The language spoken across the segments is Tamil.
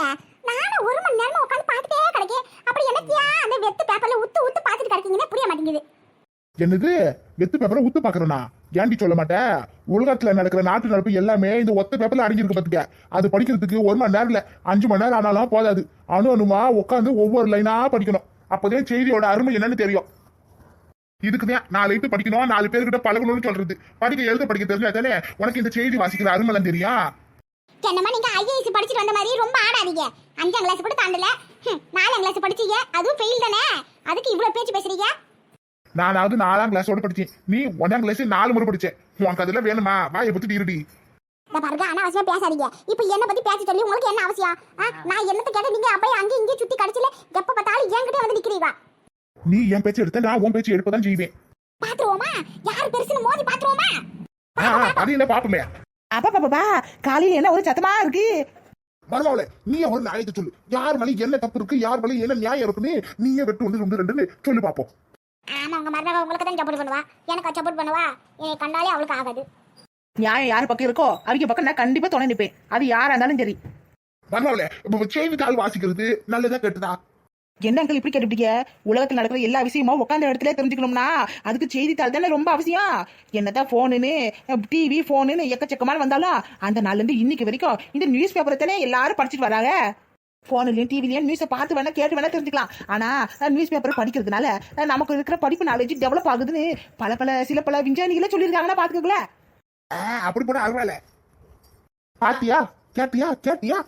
நானும் ஒரு மணி நேரமா உட்காந்து பார்த்துட்டே கிடக்கேன். அப்படி என்னத்தியா அந்த வெத்து பேப்பர்ல உத்து உத்து பார்த்துட்டு கிடக்கீங்கன்னு புரிய மாட்டேங்குது. என்னது? வெத்து பேப்பரை உத்து பாக்குறேனா ஏன்டி சொல்ல மாட்டேன் உலகத்துல நடக்கிற நாட்டு நடப்பு எல்லாமே இந்த ஒத்த பேப்பர்ல அடங்கியிருக்கு பாத்துக்க. அது படிக்கிறதுக்கு ஒரு மணி நேரம் இல்ல. அஞ்சு மணி நேரம் ஆனாலும் போதாது. அணு அணுமா உட்காந்து ஒவ்வொரு லைனா படிக்கணும். அப்போதான் செய்தியோட அருமை என்னன்னு தெரியும். இதுக்குதான் நாலு எழுத்து படிக்கணும் நாலு பேர்கிட்ட பழகணும்னு சொல்றது. படிக்க எழுத படிக்க தெரிஞ்சா தானே உனக்கு இந்த செய்தி வாசிக்கிற அருமைலாம் தெரியும். என்னம்மா நீங்க ஐஏஎஸ் படிச்சுட்டு வந்த மாதிரி ரொம்ப ஆடாதீங்க. அஞ்சாம் கிளாஸ் கூட தாண்டல. நாலாம் கிளாஸ் படிச்சீங்க. அதுவும் ஃபெயில் தானே? அதுக்கு இவ்வளவு பேச்சு பேசுறீங்க? நானாவது நாலாம் கிளாஸோட படிச்சேன். நீ ஒன்னாம் கிளாஸ் நாலு முறை படிச்சேன். உனக்கு அதெல்லாம் வேணுமா? வாயை பத்தி இருடி. இந்த பாருங்க அனாவசியமா பேசாதீங்க. இப்போ என்ன பத்தி பேச சொல்லி உங்களுக்கு என்ன அவசியம்? நான் என்னத்த கேட்ட நீங்க அப்படியே அங்கேயும் இங்கேயும் சுத்தி கடிச்சல எப்ப பார்த்தாலும் என்கிட்ட வந்து நிக்கிறீங்க நீ என் பேச்சு எடுத்த நான் உன் பேச்சு எடுப்பதான் செய்வேன். பாத்துருவோமா? யார் பெருசுன்னு மோதி பாத்துருவோமா? அது என்ன பாப்போமே. அப்பா பாப்பா காலையில என்ன ஒரு சத்தமா இருக்கு? மருமாவளே நீ ஒரு நியாயத்தை சொல்லு. யார் மேலே என்ன தப்பு இருக்கு யார் மேலே என்ன நியாயம் இருக்குன்னு நீயே வெட்டு ஒன்று ரெண்டு ரெண்டுன்னு சொல்லி பார்ப்போம் ஆமா உங்க மருமக உங்களுக்கு தான் சப்போர்ட் பண்ணுவா. எனக்கு சப்போர்ட் பண்ணுவா. என்னை கண்டாலே அவளுக்கு ஆகாது. நியாயம் யார் பக்கம் இருக்கோ அவங்க பக்கம் நான் கண்டிப்பா துணை நிப்பேன். அது யாரா இருந்தாலும் சரி. மருமாவளே இப்போ செய்தித்தாள் வாசிக்கிறது நல்லதா கெட்டுதா? என்ன அங்கிள் இப்படி கேட்டுட்டீங்க உலகத்துல நடக்கிற எல்லா விஷயமும் உட்காந்த இடத்துல தெரிஞ்சுக்கணும்னா அதுக்கு செய்தித்தாள் தானே ரொம்ப அவசியம். என்னதான் போனுன்னு டிவி போனுன்னு எக்கச்சக்கமான வந்தாலும் அந்த நாள்ல இருந்து இன்னைக்கு வரைக்கும் இந்த நியூஸ் பேப்பரை தானே எல்லாரும் படிச்சுட்டு வராங்க. போன்லயும் டிவிலையும் நியூஸை பார்த்து வேணா கேட்டு வேணா தெரிஞ்சுக்கலாம். ஆனா நியூஸ் பேப்பர் படிக்கிறதுனால நமக்கு இருக்கிற படிப்பு நாலேஜ் டெவலப் ஆகுதுன்னு பல பல சில பல விஞ்ஞானிகளே சொல்லியிருக்காங்கன்னா பாத்துக்கோங்களேன் ஆ, அப்படி போனா அருவால பாத்தியா? கேட்டியா? கேட்டியா?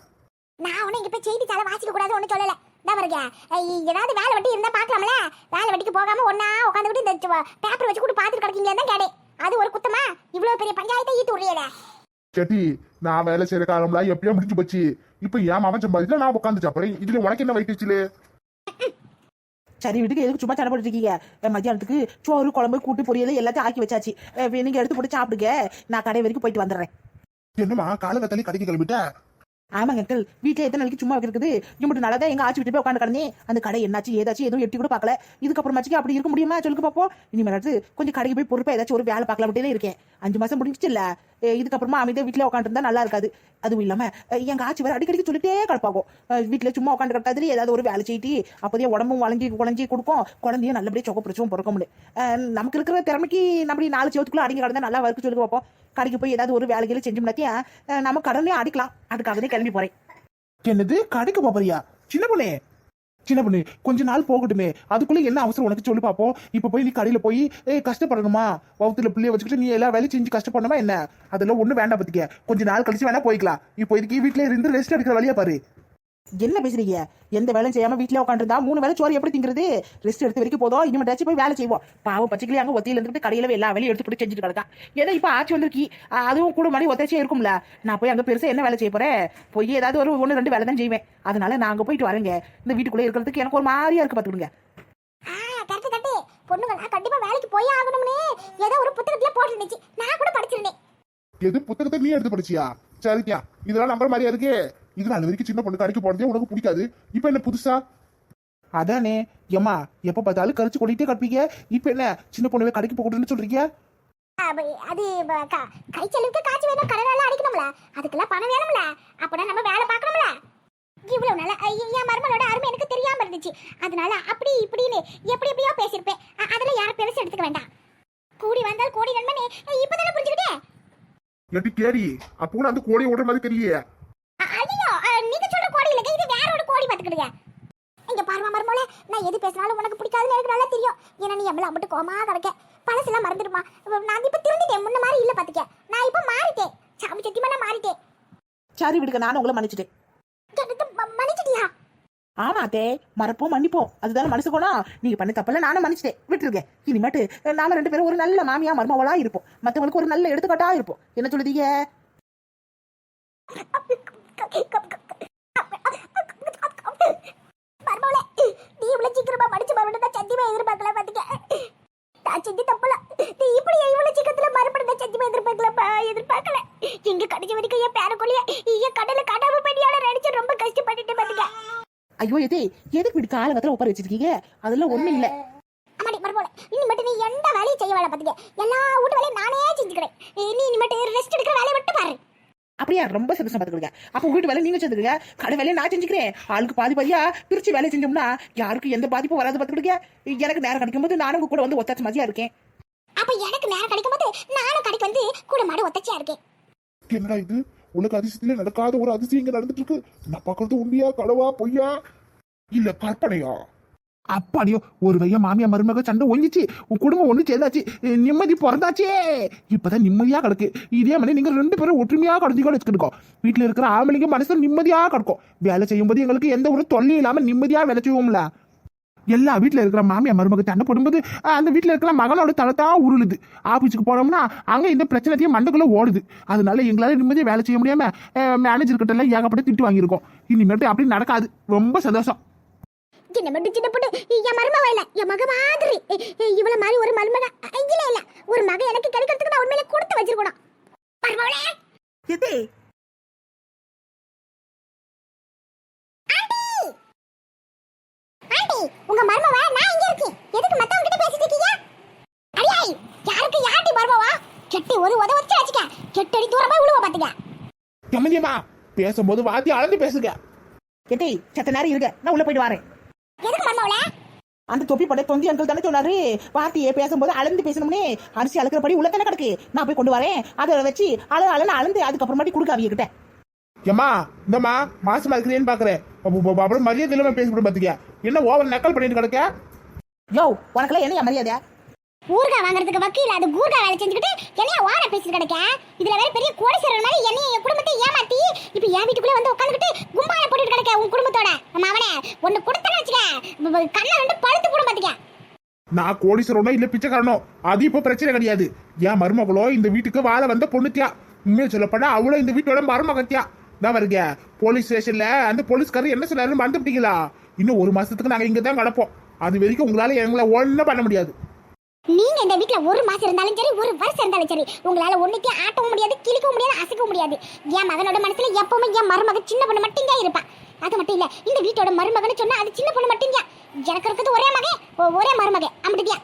நான் ஒன்னும் இங்க போய் செய்தித்தாள வாசிக்க கூடாது ஒண்ணு சொல்லல. இந்த பாருங்க. ஏதாவது வேலை வெட்டி இருந்தா பாக்கலாம்ல வேலை வெட்டிக்கு போகாம ஒன்னா உட்காந்துக்கிட்டு இந்த பேப்பர் வச்சு கூட பாத்துட்டு கிடக்கீங்களே தான் கேடே அது ஒரு குத்தமா? இவ்வளவு பெரிய பஞ்சாயத்தை ஈட்டு விடுறீல கேட்டி நான் வேலை செய்யற காலம்லாம் எப்பயோ முடிஞ்சு போச்சு. இப்ப ஏன் அவன் சம்பாதிக்கல நான் உட்காந்து சாப்பிடுறேன் இதுல உனக்கு என்ன வைக்கச்சுல சரி வீட்டுக்கு எதுக்கு சும்மா சடை போட்டுட்டு இருக்கீங்க? அஹ் மத்தியானத்துக்கு சோறு குழம்பு கூட்டு பொரியல் எல்லாத்தையும் ஆக்கி வச்சாச்சு. அஹ் நீங்க எடுத்து போட்டு சாப்பிடுங்க. நான் கடை வரைக்கும் போயிட்டு வந்துடுறேன். என்னமா காலகத்தாலே கடைக்கு கிளம்பிட்ட? ஆமாங்க அங்கிள் வீட்டில் எத்தனை நாளைக்கு சும்மா இருக்குது இங்க நல்லா தான் எங்க ஆச்சு விட்டு போய் உட்காந்து கிடந்தேன். அந்த கடை என்னாச்சு ஏதாச்சும் எதுவும் எட்டி கூட பார்க்கல. இதுக்கப்புறமாச்சுக்கு அப்படி இருக்க முடியுமா? சொல்லுங்க பாப்போம். இனிமேல் கொஞ்சம் கடைக்கு போய் பொறுப்பா ஏதாச்சும் ஒரு வேலை பார்க்கலாம் அப்படியே இருக்கேன். அஞ்சு மாசம் முடிஞ்சிச்சு இல்ல இதுக்கப்புறமா அமைதியாக வீட்டில் உட்காந்துருந்தா நல்லா இருக்காது. அதுவும் இல்லாமல் எங்கள் எங்க வேறு அடிக்கடிக்கு சொல்லிட்டே கிடப்பாகும் வீட்டில் சும்மா உட்காந்து கிடக்காதுல ஏதாவது ஒரு வேலை செய்யிட்டு அப்போதே உடம்பும் வளைஞ்சி குழஞ்சி கொடுக்கும். குழந்தையும் நல்லபடியாக சொக்க பிடிச்சும் பிறக்க முடியும் நமக்கு இருக்கிற திறமைக்கு நம்ம நாலு செவத்துக்குள்ள அடங்கி கிடந்தா நல்லா வறுக்க சொல்லி பார்ப்போம் கடைக்கு போய் ஏதாவது ஒரு வேலைகளை செஞ்சோம்னாத்தியா அஹ் நம்ம கடனையும் அடிக்கலாம். அதுக்காகவே கிளம்பி போகிறேன் என்னது? கடைக்கு போறியா? சின்ன பிள்ளையே. சின்ன பொண்ணு கொஞ்ச நாள் போகட்டுமே. அதுக்குள்ள என்ன அவசரம்? உனக்கு சொல்லி பார்ப்போம். இப்போ போய் நீ கடையில் போய் ஏய் கஷ்டப்படணுமா? வகுத்துல பிள்ளைய வச்சுக்கிட்டு நீ எல்லா வேலையும் செஞ்சு கஷ்டப்படணுமா என்ன? அதெல்லாம் ஒன்றும் வேண்டாம் பார்த்துக்க கொஞ்ச நாள் கழிச்சு வேணா போய்க்கலாம். இப்போ இதுக்கு வீட்ல இருந்து ரெஸ்ட் எடுக்கிற வழியா பாரு. என்ன பேசுறீங்க? எந்த வேலையும் செய்யாம வீட்ல உட்காந்துருந்தா மூணு வேலை சோறு எப்படி திங்கிறது? ரெஸ்ட் எடுத்த வரைக்கும் போதும். இனிமேட்டாச்சும் போய் வேலை செய்வோம். பாவம் பச்சைக்கிளி அங்க ஒத்தியில இருந்துட்டு கடையில எல்லா வேலையும் எடுத்து போட்டு செஞ்சுட்டு கிடக்கா. ஏன்னா இப்ப ஆச்சு வந்திருக்கி. அதுவும் கூட மாதிரி ஒத்தாச்சியா இருக்கும்ல. நான் போய் அங்க பெருசா என்ன வேலை செய்ய போறேன்? போய் ஏதாவது ஒரு ஒன்று ரெண்டு வேலை தான் செய்வேன். அதனால நான் அங்க போயிட்டு வரேங்க. இந்த வீட்டுக்குள்ளே இருக்கிறதுக்கு எனக்கு ஒரு மாதிரியா இருக்கு பாத்துக்கிடுங்க. பொண்ணுங்க நான் கண்டிப்பா வேலைக்கு போயே ஆகணும்னு ஏதோ ஒரு புத்தகத்துல போட்டுருந்துச்சு. நான் கூட படிச்சிருந்தேன். எது புத்தகத்தை நீ எடுத்து படிச்சியா? சரிக்கியா இதெல்லாம் நம்புற மாதிரியா இருக்கு? இது நாலு வரைக்கும் சின்ன பொண்ணு கடைக்கு போறதே உனக்கு பிடிக்காது. இப்போ என்ன புதுசா? அதானே. ஏம்மா எப்ப பார்த்தாலும் கரிச்சு கொட்டிட்டே கற்பீங்க இப்போ என்ன சின்ன பொண்ணுவே கடைக்கு போகணும்னு சொல்றீங்க? அது க- செலவுக்கு காசு வேணும் கடனால அடிக்கணும்ல. அதுக்கெல்லாம் பணம் வேணும்ல. அப்பனா நம்ம வேலை பார்க்கணும்ல. இவ்வளவு நாளா என் மருமகளோட அருமை எனக்கு தெரியாம இருந்துச்சு. அதனால அப்படி இப்படின்னு எப்படி எப்படியோ பேசியிருப்பேன். அ- அதெல்லாம் யாரும் பெருசு எடுத்துக்க வேண்டாம். கூடி வந்தால் கோடி நண்பனே இப்பதானே புரிஞ்சுக்கிட்டேன் எப்படி கேரி அப்போ அந்த கோடி ஓடுற மாதிரி தெரியலையே அ- ஐயோ அ, நீங்க சொல்ற கோடி இல்லைங்க இது வேற ஒரு கோடி பாத்துக்கிடுங்க இங்க பாருமா மருமோல நான் எது பேசினாலும் உனக்கு பிடிக்காதுன்னு எனக்கு நல்லா தெரியும். ஏன்னா நீ எவ்வளவு அம்பிட்டு கோமா கிடக்க பழசெல்லாம் மறந்துடுமா. நான் இப்ப திருந்திட்டேன். முன்ன மாதிரி இல்ல பாத்துக்க. நான் இப்ப மாறிட்டேன். சாமி சத்தியமா நான் மாறிட்டேன். சரி விடுங்க நானும் உங்களை மன்னிச்சிட்டேன். மன்னிச்சிட்டியா? ஆமா அத்தே. மறப்போம் மன்னிப்போம். அதுதானே மனசு போனோம் நீங்க பண்ண தப்பல நானும் மன்னிச்சிட்டேன். விட்டுருங்க. இனிமேட்டு நாம ரெண்டு பேரும் ஒரு நல்ல மாமியா மருமவளா இருப்போம். மத்தவங்களுக்கு ஒரு நல்ல எடுத்துக்காட்டா இருப்போம். என்ன சொல்லுதீங்க மருமோல நீ இவ்வளவு சீக்கிரமா மடிச்சு மறுபடியும் நான் சத்தியமா எதிர்பார்க்கல பாத்துக்க. நான் செஞ்சு தப்பல நீ இப்படி இவ்வளவு சீக்கிரத்துல மறுபடியும் நான் சத்தியமா எதிர்பார்க்கலப்பா எதிர்பார்க்கல. இங்க கடைசி வரைக்கும் என் பேரக்குள்ளிய என் கடல காட்டாம பண்ணியால நினைச்சு ரொம்ப கஷ்டப்பட்டுட்டு பாத்துக்க. ஐயோ எதே எதுக்கு இப்படி காலகத்துல உட்கார வச்சிருக்கீங்க? அதெல்லாம் ஒண்ணும் இல்ல. அம்மாடி மறுபோல இனி மட்டும் நீ எந்த வேலையும் செய்ய வேலை பாத்துக்க. எல்லா வீட்டு வேலையும் நானே செஞ்சுக்கிறேன். நீ இனி மட்டும் ரெஸ்ட் எடுக்கிற வேலையை மட்டும் பாரு. அப்படியா? ரொம்ப சந்தோஷம் பார்த்துக்கிடுங்க அப்போ வீட்டு வேலை நீங்க செஞ்சுக்கங்க கடை வேலையை நான் செஞ்சுக்கிறேன். ஆளுக்கு பாதி பாதியா பிரிச்சு வேலை செஞ்சோம்னா யாருக்கு எந்த பாதிப்பும் வராது பார்த்துக்கிடுங்க எனக்கு நேரம் கிடைக்கும்போது நானும் உங்க கூட வந்து ஒத்தாச்சு மதியா இருக்கேன். அப்ப எனக்கு நேரம் கிடைக்கும் போது நானும் கடைக்கு வந்து கூட மாடு ஒத்தச்சியா இருக்கேன். என்னடா இது? உனக்கு அதிசயத்துல நடக்காத ஒரு அதிசயம் இங்க நடந்துட்டு இருக்கு. நான் பாக்குறது உண்மையா களவா பொய்யா? இல்ல கற்பனையா? அப்பாடியோ ஒரு வைய மாமியா மருமக சண்டை ஒழிஞ்சிச்சு. உன் குடும்பம் ஒன்று சேர்ந்தாச்சு. நிம்மதி பிறந்தாச்சே. இப்பதான் நிம்மதியாக கிடக்கு. இதே மாதிரி நீங்கள் ரெண்டு பேரும் ஒற்றுமையாக கடந்தீங்க வச்சுக்கிட்டு வீட்டில் இருக்கிற ஆம்பளைங்க மனசில் நிம்மதியாக கிடக்கும். வேலை செய்யும்போது எங்களுக்கு எந்த ஒரு தொல்லையும் இல்லாமல் நிம்மதியாக வேலை செய்வோம்ல. எல்லா வீட்டில் இருக்கிற மாமியா மருமக சண்டை போடும்போது அந்த வீட்டில் இருக்கிற மகனோட தளத்தான் உருளுது. ஆஃபீஸுக்கு போனோம்னா அங்கே இந்த பிரச்சனைத்தையும் மண்டக்குள்ள ஓடுது. அதனால எங்களால் நிம்மதியாக வேலை செய்ய முடியாமல் மேனேஜர்கிட்ட எல்லாம் ஏகப்பட்ட திட்டு வாங்கியிருக்கோம். இனிமேட்டு அப்படி நடக்காது. ரொம்ப சந்தோஷம். சின்ன மட்டும் சின்ன பொண்ணு. என் மருமக இல்ல என் மக மாதிரி. இவள மாதிரி ஒரு மருமக இல்ல இல்ல. ஒரு மக எனக்கு கிடைக்கிறதுக்கு நான் உண்மையிலே கொடுத்து வச்சிருக்கணும். மருமகளே எதே? உங்க மருமவ நான் இங்க இருக்கேன் எதுக்கு மத்தவங்க கிட்ட பேசிட்டு இருக்கீங்க? அடியாய் யாருக்கு யார்டி மருமவா? கெட்டி ஒரு உத வச்சு வச்சுக்க. கெட்டடி தூரமா விழுவ பாத்துக்க. சம்மந்தியம்மா பேசும்போது வாத்தி அளந்து பேசுங்க. எதே சத்த நேரம் இருக்க நான் உள்ள போயிட்டு வரேன். எதுக்கு அந்த தொப்பி படை தொந்தி அங்கிள் தானே சொன்னாரு? வார்த்தையை பேசும்போது அளந்து பேசணும்னே. அரிசி அளக்கிறபடி உள்ள தானே கிடக்கு. நான் போய் கொண்டு வரேன். அதை வச்சு அள அளன்னு அளந்து அதுக்கப்புறமாட்டி கொடுக்க அவங்க கிட்ட ஏம்மா இந்தம்மா மாசமா இருக்கிறேன்னு பாக்குறேன். அப்ப- அப்ப- அப்புறம் மரியாதை இல்லாம பேசிவிட பாத்துக்க என்ன ஓவர் நக்கல் பண்ணிட்டு கிடக்க? யோ உனக்கெல்லாம் என்ன மரியாதை? ஊர்கா வாங்குறதுக்கு வக்கீல் அது கூர்கா வேலை செஞ்சுக்கிட்டு என்னைய ஓர பேசிட்டு கிடக்க? இதுல வேற பெரிய கோடீஸ்வரர் மாதிரி என்னைய என் குடும்பத்தை ஏமாத்தி இப்ப என் வீட்டுக்குள்ளே வந்து உட்காந்துக்கிட்டு கும்பால போட்டுட்டு கிடைக்க உன் குடும்பத்தோட? நம்ம அவனே ஒன்னு கொடுத்தேன்னு வச்சுக்க. கண்ணை ரெண்டு பழுத்து போடும் பாத்துக்க நான் கோடீஸ்வரனோ இல்ல பிச்சைக்காரனோ? அது இப்போ பிரச்சனை கிடையாது. என் மருமகளோ இந்த வீட்டுக்கு வாழ வந்த பொண்ணுத்தியா உண்மையை சொல்லப்போனா அவளும் இந்த வீட்டோட மருமகத்தியா தான் வருங்க போலீஸ் ஸ்டேஷன்ல அந்த போலீஸ்காரர் என்ன சொன்னாரு மறந்துட்டீங்களா இன்னும் ஒரு மாசத்துக்கு நாங்க இங்க தான் கிடப்போம். அது வரைக்கும் உங்களால எங்களை ஒன்றும் பண்ண முடியாது. நீங்க இந்த வீட்ல ஒரு மாசம் இருந்தாலும் சரி ஒரு வருஷம் இருந்தாலும் சரி உங்களால ஒண்ணுக்கே ஆட்டவும் முடியாது கிழிக்கவும் முடியாது அசைக்கவும் முடியாது. என் மகனோட மனசுல எப்பவுமே என் மருமக சின்ன பொண்ணு மட்டும் தான் இருப்பா. அது மட்டும் இல்ல இந்த வீட்டோட மருமகன்னு சொன்னா அது சின்ன பொண்ணு மட்டும் தான் எனக்கு இருக்கிறது ஒரே மகன் ஒரே மருமக அப்படியா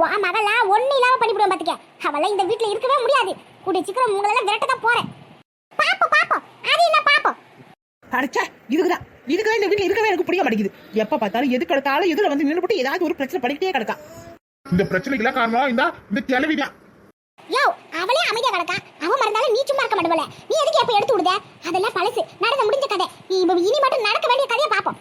வா மகளா ஒண்ணு இல்லாம பண்ணிவிடுவோம் பாத்துக்க. அவள இந்த வீட்ல இருக்கவே முடியாது. கூடிய சீக்கிரம் உங்களெல்லாம் விரட்ட தான் போறேன். பாப்போம் பாப்போம் அது என்ன பாப்போம் அடிச்சா இதுக்குதான் இதுக்குதான் இந்த வீட்டுல இருக்கவே எனக்கு புரிய மாட்டேங்குது. எப்ப பார்த்தாலும் எது கிடக்காலும் எதுல வந்து நின்று போட்டு ஏதாவது ஒரு பிரச்சனை பண்ணிக்கிட்டே கிடக்கா. இந்த பிரச்சனைக்கெல்லாம் காரணம் இந்த இந்த கிளவிதான் யோ அவளே அமைதியா கிடக்கா. அவன் மறந்தாலும் நீ சும்மா இருக்க மாட்டவல நீ எதுக்கு எப்ப எடுத்து விடுத அதெல்லாம் பழசு. நடந்து முடிஞ்ச கதை. நீ இப்ப இனி மட்டும் நடக்க வேண்டிய கதையை பாப்போம்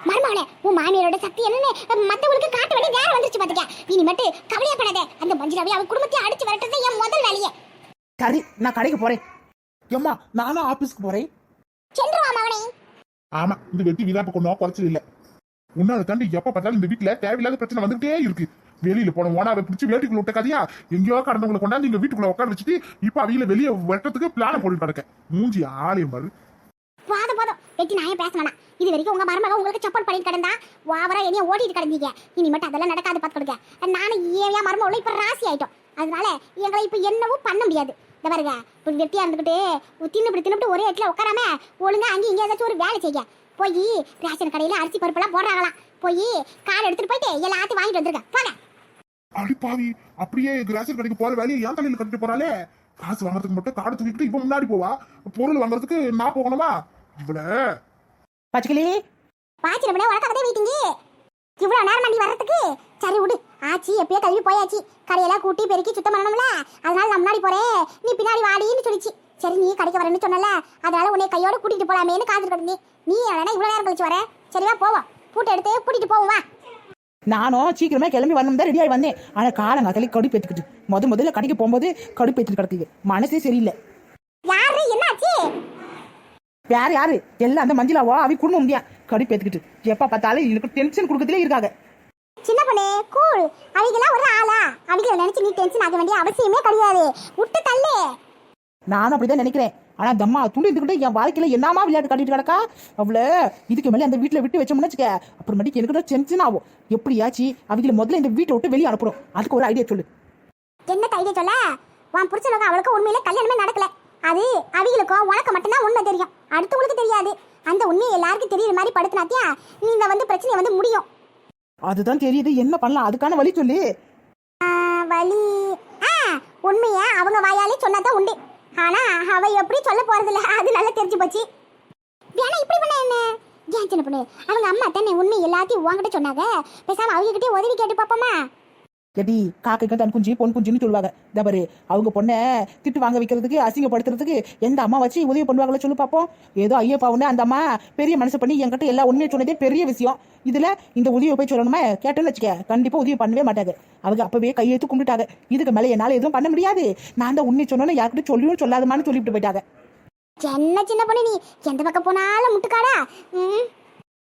மருமகளே உன் மாமியாரோட சக்தி என்னன்னு மத்தவங்களுக்கு காட்ட வேண்டிய நேரம் வந்துருச்சு பாத்துக்க. இனி மட்டும் கவலையே படாத. அந்த மஞ்சுளாவே அவன் குடும்பத்தையும் அடிச்சு வரட்டது என் முதல் வேலையே. சரி நான் கடைக்கு போறேன். ஏம்மா நானும் ஆபீஸ்க்கு போறேன்? சென்றுவா மகனே. ஆமா இந்த வெட்டி வீணாப்ப கொண்டோம் குறைச்சல் இல்ல. உன்னால தாண்டி எப்ப பார்த்தாலும் இந்த வீட்டுல தேவையில்லாத பிரச்சனை வந்துகிட்டே இருக்கு. வெளியில போன ஓனாவை பிடிச்சி வேட்டுக்குள்ள விட்ட கதையா எங்கேயோ கடந்தவங்களை கொண்டாந்து இங்க வீட்டுக்குள்ள உட்கார வச்சுட்டு இப்ப அவங்கள வெளியே வெட்டத்துக்கு பிளான போட்டு கிடக்க. மூஞ்சி ஆலயம் பாரு. போதும் போதும். வெட்டி நான் பேச வேணாம். இது வரைக்கும் உங்க மருமக உங்களுக்கு சப்போர்ட் பண்ணிட்டு கிடந்தா ஓவரா என்னைய ஓட்டிட்டு கிடந்தீங்க. இனி மட்டும் அதெல்லாம் நடக்காது பார்த்துக்கிடுங்க நானும் ஏன் மரும உள்ள இப்ப ராசி ஆயிட்டோம். அதனால எங்களை இப்ப என்னவும் பண்ண முடியாது. இந்த பாருங்க இப்படி வெட்டியா இருந்துகிட்டு தின்னுபிடி தின்னுபிட்டு ஒரே இடத்துல உட்காராம ஒழுங்கா அங்கேயும் இங்கே ஏதாச்சும் ஒரு வேலை செய்ய போய் ரேஷன் கடையில அரிசி பருப்பெல்லாம் போடுறாங்களாம். போய் கார் எடுத்துட்டு போயிட்டு எல்லாத்தையும் வாங்கிட்டு வந்துருங்க. போங்க. அடி பாவி அப்படியே கிராசரி கடைக்கு போற வேலையை ஏன் தலையில கட்டிட்டு போறாளே? காசு வாங்குறதுக்கு மட்டும் காடு தூக்கிட்டு இப்ப முன்னாடி போவா? பொருள் வாங்குறதுக்கு நான் போகணுமா? இவள. பச்சைக்கிளி. பாச்சி ரொம்ப உனக்கு கதை வெயிட்டிங்க இவ்வளவு நேரம் நீ வர்றதுக்கு? சரி விடு. ஆச்சி எப்பயோ கழுவி போயாச்சு. கடையெல்லாம் கூட்டி பெருக்கி சுத்தம் பண்ணணும்ல. அதனால நான் முன்னாடி போறேன். நீ பின்னாடி வாடின்னு சொல்லிச்சு. சரி நீ கடைக்கு வரேன்னு சொன்னல அதனால உன்னை கையோட கூட்டிட்டு போலாமேன்னு காத்துட்டு கிடந்தேன் நீ வேணா இவ்வளவு நேரம் கழிச்சு வர? சரிவா போவோம். பூட்டை எடுத்து கூட்டிட்டு போவோம் வா. நானும் சீக்கிரமே கிளம்பி வரணும் தான் ரெடியாகி வந்தேன். ஆனா காலங்காத்தாலே கடுப்பு ஏத்துக்கிட்டு முத முதல்ல கடைக்கு போகும்போது கடுப்பு ஏத்துட்டு கிடக்குது. மனசே சரியில்லை. யாரு? என்னாச்சு? யார் யாரு? எல்லாம் அந்த மஞ்சளாவோ அவி குடும்பம் முடியா கடுப்பு ஏத்துக்கிட்டு எப்ப பார்த்தாலும் எனக்கு டென்ஷன் கொடுக்கறதுலே இருக்காங்க. சின்ன பொண்ணு கூல் அவங்களாம் ஒரு ஆளா? அவங்கள நினைச்சு நீ டென்ஷன் ஆக வேண்டிய அவசியமே கிடையாது. விட்டு தள்ளு. நானும் அப்படிதான் நினைக்கிறேன். ஆனா தம்மா துண்டு இருந்துக்கிட்டு என் வாழ்க்கையில என்னமா விளையாட்டு காட்டிட்டு கிடக்கா? அவ்வளோ இதுக்கு மேலே அந்த வீட்டில் விட்டு வச்சோம்னு வச்சுக்க. அப்புறமேட்டுக்கு எனக்கு தான் டென்ஷன் ஆகும் எப்படியாச்சு அவங்கள முதல்ல இந்த வீட்டை விட்டு வெளியே அனுப்பணும். அதுக்கு ஒரு ஐடியா சொல்லு. என்ன தைரியம் சொல்ல? உன் புருஷனுக்கும் அவளுக்கும் உண்மையில கல்யாணமே நடக்கல. அது அவங்களுக்கும் உனக்கு மட்டும்தான் உண்மை தெரியும். அடுத்தவங்களுக்கு தெரியாது. அந்த உண்மையை எல்லாருக்கும் தெரியுற மாதிரி படுத்தினாத்தியா? நீங்க வந்து பிரச்சனை வந்து முடியும். அதுதான் தெரியுது. என்ன பண்ணலாம்? அதுக்கான வழி சொல்லு. ஆ உண்மைய அவங்க வாயாலே சொன்னாதான் உண்டு. ஆனா அவ எப்படி சொல்ல போறதில்ல? அது நல்லா தெரிஞ்சு போச்சு. வேணா இப்படி பண்ண என்ன? ஏன் சின்ன பொண்ணு? அவங்க அம்மா தானே உண்மை எல்லாத்தையும் உங்ககிட்ட சொன்னாங்க. பேசாம அவங்க கிட்டே உதவி கேட்டு பாப்போமா எடி காக்கைக்கும் தன் குஞ்சு பொன் குஞ்சுன்னு சொல்லுவாங்க. இந்த பாரு அவங்க பொண்ணை திட்டு வாங்க வைக்கிறதுக்கு அசிங்கப்படுத்துறதுக்கு எந்த அம்மா வச்சு உதவி பண்ணுவாங்களோ சொல்லு பார்ப்போம் ஏதோ ஐயப்பா ஒன்று அந்த அம்மா பெரிய மனசு பண்ணி என்கிட்ட எல்லா உண்மையை சொன்னதே பெரிய விஷயம். இதில் இந்த உதவியை போய் சொல்லணுமா? கேட்டேன்னு வச்சுக்க கண்டிப்பாக உதவி பண்ணவே மாட்டாங்க. அவங்க அப்பவே கையெழுத்து கும்பிட்டாங்க. இதுக்கு மேலே என்னால் எதுவும் பண்ண முடியாது. நான் தான் உண்மை சொன்னோன்னு யார்கிட்ட சொல்லியும் சொல்லாதமான்னு சொல்லிவிட்டு போயிட்டாங்க. என்ன சின்ன பொண்ணு நீ? எந்த பக்கம் போனாலும் முட்டுக்காடா? ம்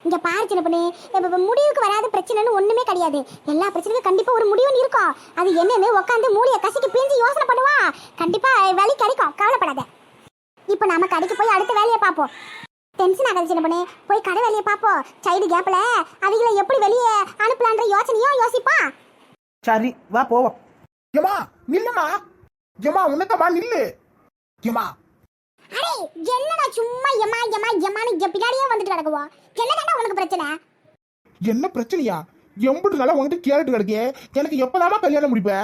இங்க பாரு சின்ன பொண்ணு. இப்ப முடிவுக்கு வராத பிரச்சனைன்னு ஒண்ணுமே கிடையாது. எல்லா பிரச்சனைக்கும் கண்டிப்பா ஒரு முடிவுன்னு இருக்கும். அது என்னன்னு உட்காந்து மூளைய கசக்கி பிரிஞ்சு யோசனை பண்ணுவா. கண்டிப்பா வேலை கிடைக்கும். கவலைப்படாத. இப்போ நாம கடைக்கு போய் அடுத்த வேலையை பார்ப்போம். டென்ஷன் ஆகாது சின்ன பொண்ணு. போய் கடை வேலையை பார்ப்போம். சைடு கேப்ல அவங்கள எப்படி வெளியே அனுப்பலான்ற யோசனையும் யோசிப்பா. சரி வா போவோம். ஏமா நில்லுமா ஏமா உன்னதமா நில்லு. ஏமா அடே என்னடா சும்மா எமா எமா எமான்னு பின்னாடியே வந்துட்டு கிடக்குவா? என்னதாண்டா உனக்கு பிரச்சனை? என்ன பிரச்சனையா? எம்புட்டு நாளா உங்ககிட்ட கேரட் கிடக்கே எனக்கு எப்பதாமா கல்யாணம் முடிப்ப?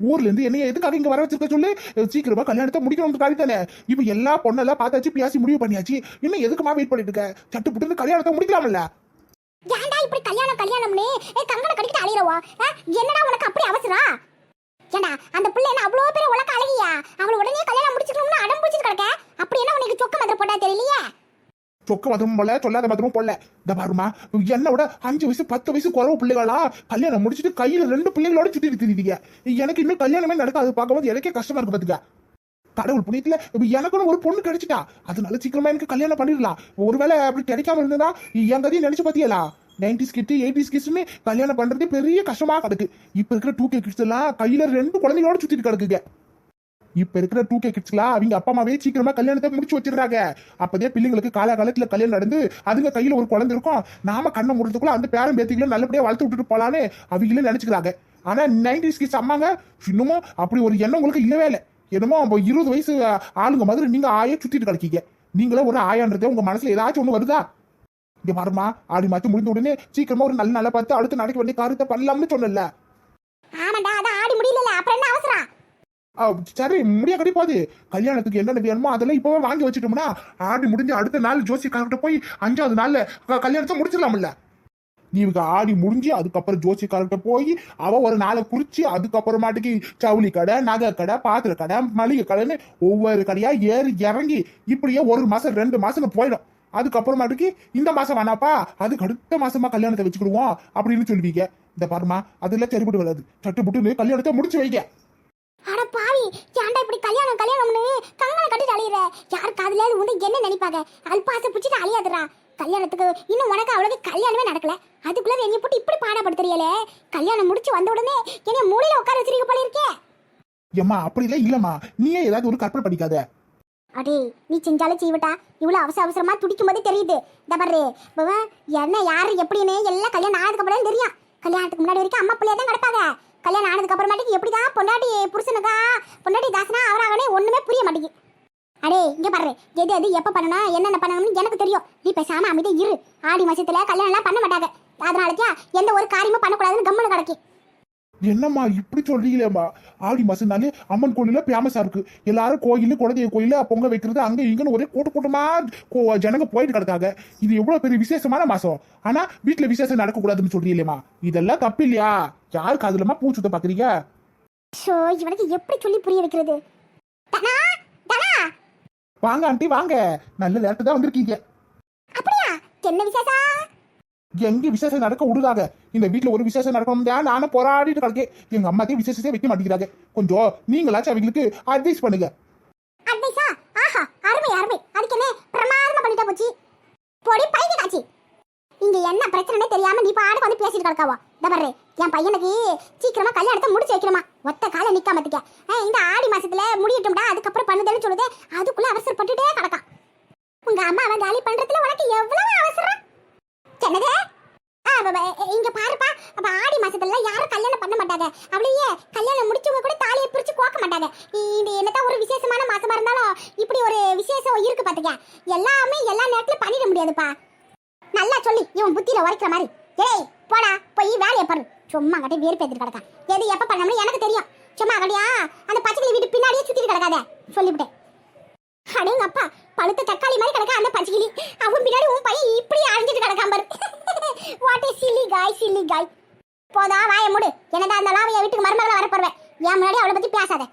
ஊர்ல இருந்து என்ன எதுக்காக இங்க வர வச்சிருக்க சொல்லு? சீக்கிரமா கல்யாணத்தை முடிக்கணும் காரி தானே. இப்ப எல்லா பொண்ணெல்லாம் பார்த்தாச்சு பேசி முடிவு பண்ணியாச்சு. இன்னும் எதுக்குமா வெயிட் பண்ணிட்டு இருக்க? சட்டு புட்டு கல்யாணத்தை முடிக்கலாம்ல. ஏன்டா இப்படி கல்யாணம் கல்யாணம்னு? ஏ கங்கண கட்டிட்டு அலையறவா? என்னடா உனக்கு அப்படி அவசரம்? ஏண்டா அந்த பிள்ளை என்ன அவ்வளோ பேர் உலக அழகியா? அவளை உடனே கல்யாணம் முடிச்சிடணும்னு அடம் பிடிச்சிட்டு கிடக்க? அப்படி என்ன உனக்கு சொக்க மதுரை போட்டா தெரியலையே? சொக்க மதமும் போல சொல்லாத மதமும் போல. இந்த பாருமா என்ன விட அஞ்சு வயசு பத்து வயசு குறவு பிள்ளைகளா? கல்யாணம் முடிச்சுட்டு கையில ரெண்டு பிள்ளைகளோட சுத்திட்டு திரியுதீங்க எனக்கு இன்னும் கல்யாணமே நடக்காது. பார்க்கும்போது எனக்கே கஷ்டமா இருக்கு பாத்துக்க. கடவுள் புண்ணியத்துல எனக்குன்னு ஒரு பொண்ணு கிடைச்சிட்டா அதனால சீக்கிரமா எனக்கு கல்யாணம் பண்ணிடலாம். ஒருவேளை அப்படி கிடைக்காம இருந்ததா? என் கதையும் நினைச்சு பாத்தியலா? நைன்டிஸ் கிட்டு எயிட்டிஸ் கிட்ஸ்னு கல்யாணம் பண்றது பெரிய கஷ்டமா கிடக்கு இப்ப இருக்கிற டூ கே கிட்ஸ் எல்லாம் கையில ரெண்டு குழந்தைகளோட சுத்திட்டு கிடக்குங்க. இப்ப இருக்கிற டூ கே கிட்ஸ்லாம் அவங்க அப்பா அம்மாவே சீக்கிரமா கல்யாணத்தை முடிச்சு வச்சிடுறாங்க. அப்பதே பிள்ளைங்களுக்கு கால காலத்துல கல்யாணம் நடந்து அதுங்க கையில ஒரு குழந்தை இருக்கும். நாம கண்ணை முடுறதுக்குள்ள அந்த பேரம் பேத்திகளை நல்லபடியா வளர்த்து விட்டுட்டு போலான்னு அவங்களே நினைச்சுக்கிறாங்க. ஆனா நைன்டிஸ் கிட்ஸ் அம்மாங்க இன்னமும் அப்படி ஒரு எண்ணம் உங்களுக்கு இல்லவே இல்லை. என்னமோ அப்ப இருபது வயசு ஆளுங்க மாதிரி நீங்க ஆயே சுத்திட்டு கிடக்கீங்க. நீங்களே ஒரு ஆயான்றதே உங்க மனசுல ஏதாச்சும் ஒண்ணு வருதா? இங்க பாருமா ஆடி மாத்தி முடிந்த உடனே சீக்கிரமா ஒரு நல்ல நல்ல பார்த்து அடுத்து நடக்க வேண்டிய காரியத்தை பண்ணலாம்னு சொன்னல ஆமாடா அதான் ஆடி முடியல அப்புறம் என்ன அவசரம் சரி முடியா கட்டி போகுது. கல்யாணத்துக்கு என்னென்ன வேணுமோ அதெல்லாம் இப்பவே வாங்கி வச்சுட்டோம்னா ஆடி முடிஞ்சு அடுத்த நாள் ஜோசிக்காரர்கிட்ட போய் அஞ்சாவது நாள்ல கல்யாணத்தை முடிச்சிடலாம்ல. இவங்க ஆடி முடிஞ்சு அதுக்கப்புறம் ஜோசிக்காரர்கிட்ட போய் அவ ஒரு நாளை குறிச்சு அதுக்கப்புறமாட்டுக்கு சவுளி கடை நகை கடை பாத்திர கடை மளிகை கடைன்னு ஒவ்வொரு கடையா ஏறி இறங்கி இப்படியே ஒரு மாசம் ரெண்டு மாசம் போயிடும். அதுக்கப்புறமாட்டுக்கு இந்த மாசம் வேணாப்பா அதுக்கு அடுத்த மாசமா கல்யாணத்தை வச்சுக்கிடுவோம் அப்படின்னு சொல்லுவீங்க. இந்த பாருமா அதெல்லாம் சரிபட்டு வராது. சட்டு புட்டுன்னு கல்யாணத்தை முடிச்சு வைக்க அட பாவி ஏன்டா இப்படி கல்யாணம் கல்யாணம்னு கங்கண கட்டிட்டு அலையிற? யார் காதுல வந்து என்ன நினைப்பாங்க அல்பாசை பிடிச்சிட்டு அலையாதுடா. கல்யாணத்துக்கு இன்னும் உனக்கு அவ்வளவு கல்யாணமே நடக்கல. அதுக்குள்ள என்னை போட்டு இப்படி பாடப்படுத்துறியலே கல்யாணம் முடிச்சு வந்த உடனே என்னை மூலையில உட்கார வச்சிருக்க போல இருக்கே. ஏம்மா அப்படிலாம் இல்லம்மா. நீயே ஏதாவது ஒரு கற்பனை படிக்காத. அடே நீ செஞ்சாலும் செய்வட்டா? இவ்வளவு அவசர அவசரமா துடிக்கும் போதே தெரியுது. இந்த பாரு. என்ன யாரு எப்படின்னு எல்லாம் கல்யாணம் ஆனதுக்கு அப்புறம் தெரியும். கல்யாணத்துக்கு முன்னாடி வரைக்கும் அம்மா பிள்ளையா தான் கிடப்பாங்க. கல்யாணம் ஆனதுக்கு அப்புறமாட்டிக்கு எப்படிதான் பொண்டாட்டி புருஷனுக்கா பொண்டாட்டி தாசனா அவராகனே ஒண்ணுமே புரிய மாட்டேங்குது. அடே இங்க பாரு எது எது எப்ப பண்ணணும் என்னென்ன பண்ணணும்னு எனக்கு தெரியும். நீ பேசாம அமைதியா இரு. ஆடி மாசத்துல கல்யாணம் எல்லாம் பண்ண மாட்டாங்க. அதனாலக்கா எந்த ஒரு காரியமும் பண்ணக்கூடாதுன்னு கம்முன்னு கிடக்கு. என்னம்மா இப்படி சொல்றீங்களேம்மா? ஆடி மாசம்னாலே அம்மன் கோயில ஃபேமஸா இருக்கு. எல்லாரும் கோயில் குலதெய்வ கோயில பொங்க வைக்கிறது அங்க இங்கன்னு ஒரே கூட்ட கூட்டமா கோ- ஜனங்க போயிட்டு கிடக்காங்க. இது எவ்வளவு பெரிய விசேஷமான மாசம். ஆனா வீட்டுல விசேஷம் நடக்க கூடாதுன்னு சொல்றீங்களேம்மா. இதெல்லாம் தப்பு இல்லையா யாரு காதுலமா பூச்சுத்த பாக்குறீங்க? ஷோ இவனுக்கு எப்படி சொல்லி புரிய வைக்கிறது? வாங்க ஆண்டி வாங்க. நல்ல நேரத்து தான் வந்திருக்கீங்க. அப்படியா? என்ன விசேஷம்? எங்க விசேஷம் நடக்க விடுதாங்க இந்த வீட்டுல ஒரு விசேஷம் நடக்கணும் தான் நானும் போராடிட்டு கிடக்கேன் எங்க அம்மாத்தையும் விசேஷத்தை வைக்க மாட்டேங்கிறாங்க. கொஞ்சம் நீங்களாச்சும் அவங்களுக்கு அட்வைஸ் பண்ணுங்க. அட்வைஸா ஆஹா அருமை அருமை. அதுக்கு என்ன பிரமாதமா பண்ணிட்டா போச்சு? பொடி பைக்கு காட்சி இங்க என்ன பிரச்சனைனே தெரியாம நீ பாடு வந்து பேசிட்டு கிடக்காவா? தபர்றே என் பையனுக்கு சீக்கிரமா கல்யாணத்தை முடிச்சு வைக்கணுமா? ஒத்த கால நிக்காமத்துக்க ஏய், இந்த ஆடி மாசத்துல முடியட்டும்டா அதுக்கப்புறம் பண்ணுதேன்னு சொல்லுது அதுக்குள்ள அவசரப்பட்டுட்டே கிடக்கான் உங்க அம்மா அவன் காலி பண்றதுல உனக்கு எவ்வளவு அவசரம்? என்னது? இங்க பாருப்பா. அப்ப ஆடி மாசத்துல யாரும் கல்யாணம் பண்ண மாட்டாங்க. அப்படியே கல்யாணம் முடிச்சவங்க கூட தாலியை பிரிச்சு கோக்க மாட்டாங்க. இது என்னதான் ஒரு விசேஷமான மாசமா இருந்தாலும் இப்படி ஒரு விசேஷம் இருக்கு பாத்துக்க எல்லாமே எல்லா நேரத்துலயும் பண்ணிட முடியாதுப்பா. நல்லா சொல்லி இவன் புத்தியில உரைக்கிற மாதிரி. ஏய் போடா போய் வேலையை பாரு. சும்மா கட்டி வேறு பேத்துட்டு கிடக்கான் எது எப்ப பண்ணணும்னு எனக்கு தெரியும். சும்மா கட்டியா அந்த பச்சை வீட்டு பின்னாடியே சுத்திட்டு கிடக்காத. சொல்லிவிட்டேன். அடேங்க அப்பா பழுத்த தக்காளி மாதிரி கிடக்க அந்த பச்சைக்கிளி. அவன் பின்னாடி உன் பையன் இப்படி அழிஞ்சிட்டு கிடக்காம பாரு. வாட் இஸ் சில்லி காய் சில்லி காய் போதா வாய மூடு. என்னதான் இருந்தாலும் அவன் என் வீட்டுக்கு மருமகளை வர போறவேன். என் முன்னாடி அவளை பத்தி பேசாத.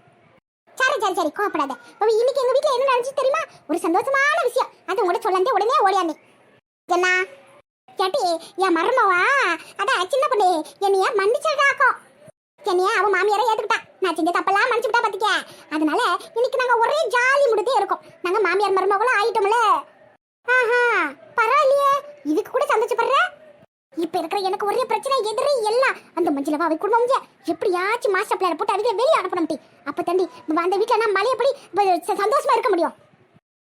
சரி சரி சரி கோவப்படாத. அப்ப இன்னைக்கு எங்க வீட்ல என்ன நடந்துச்சு தெரியுமா? ஒரு சந்தோஷமான விஷயம். அது உங்கள்ட்ட சொல்லந்தே உடனே ஓடியாந்தே. என்ன? கேட்டி என் மருமவா? அதான் சின்ன பொண்ணு. என்னைய மன்னிச்சிருக்காக்கும் என்னைய அவன் மாமியாரை ஏத்துக்கிட்டா. நான் செஞ்ச தப்பெல்லாம் மன்னிச்சு விட்டா பாத்துக்க அதனால இன்னைக்கு நாங்க ஒரே ஜாலி முடித்தே இருக்கோம். நாங்க மாமியார் மருமகளும் ஆயிட்டோம்ல. ஆஹா பரவாயில்லையே. இதுக்கு கூட சந்தோஷப்படுற? இப்ப இருக்கிற எனக்கு ஒரே பிரச்சனை எதிரே எல்லாம். அந்த மஞ்சளவா அவை குடும்பம் எப்படியாச்சும் மாஸ்டர் பிளான் போட்டு அதுக்கு வெளியே அனுப்பணும் டி அப்ப தண்டி அந்த வீட்டுல நான் மலையப்படி சந்தோஷமா இருக்க முடியும்.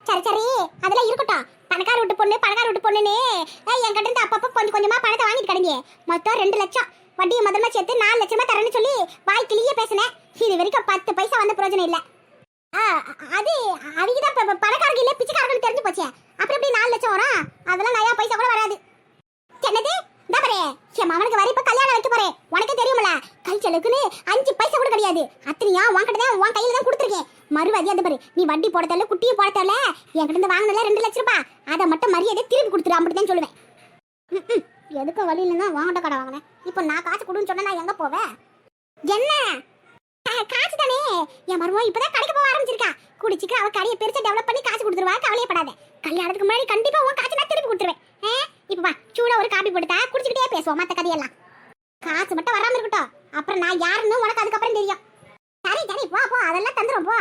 சரி சரி. அதெல்லாம் இருக்கட்டும். பணக்கார விட்டு பொண்ணு பணக்கார விட்டு பொண்ணுன்னு. என்கிட்ட இருந்து அப்பப்போ கொஞ்சம் கொஞ்சமா பணத்தை வாங்கிட்டு கிடங்க மொத்தம் ரெண்டு லட்சம். வட்டியை முதல்ல சேர்த்து நாலு லட்சமா தரேன்னு சொல்லி வாய் கிளியே பேசினேன். இது வரைக்கும் பத்து பைசா வந்த பிரயோஜனம் இல்லை. ஆ, அது அவங்க தான் பணக்காரங்க இல்லை பிச்சைக்காரங்க தெரிஞ்சு போச்சே. அப்புறம் எப்படி நாலு லட்சம் வரும்? அதெல்லாம் நிறையா பைசா கூட வராது. என்னது? தபரே என் மகனுக்கு வர இப்ப கல்யாணம் வைக்க போறேன். உனக்கு தெரியுமில்ல கல்ச்சலுக்குன்னு அஞ்சு பைசா கூட கிடையாது. அத்தனையா உன்கிட்ட தான் உன் கையில தான் கொடுத்துருக்கேன். மறுவாதி அந்த பாரு. நீ வட்டி போட தேவையில்ல குட்டியும் போட தேவையில்ல என்கிட்ட இருந்து வாங்கினல ரெண்டு லட்சம் ரூபாய். அதை மட்டும் மரியாதை திருப்பி கொடுத்துரு அப்படி தான் சொல்லுவேன். எதுக்கும் வழி இல்லைன்னா வாங்கிட்ட கடை வாங்கினேன். இப்போ நான் காசு கொடுன்னு சொன்னா நான் எங்க போவேன்? என்ன? காசு தானே. என் மருமோ இப்பதான் கடைக்கு போக ஆரம்பிச்சிருக்கா. கூடி சீக்கிரம் அவ கடையை பெருசா டெவலப் பண்ணி காசு கொடுத்துருவா. கவலையப்படாத. கல்யாணத்துக்கு முன்னாடி கண்டிப்பா உன் காசு நான் திருப்பி கொடுத்துருவேன். ஏ இப்போ வா சூடா ஒரு காபி போட்டுட்டா குடிச்சிக்கிட்டே பேசுவோம் மத்த கதையெல்லாம். காசு மட்டும் வராம இருக்கட்டும். அப்புறம் நான் யாருன்னு உனக்கு அதுக்கப்புறம் தெரியும். சரி சரி போ போ அதெல்லாம் தந்துடும் போ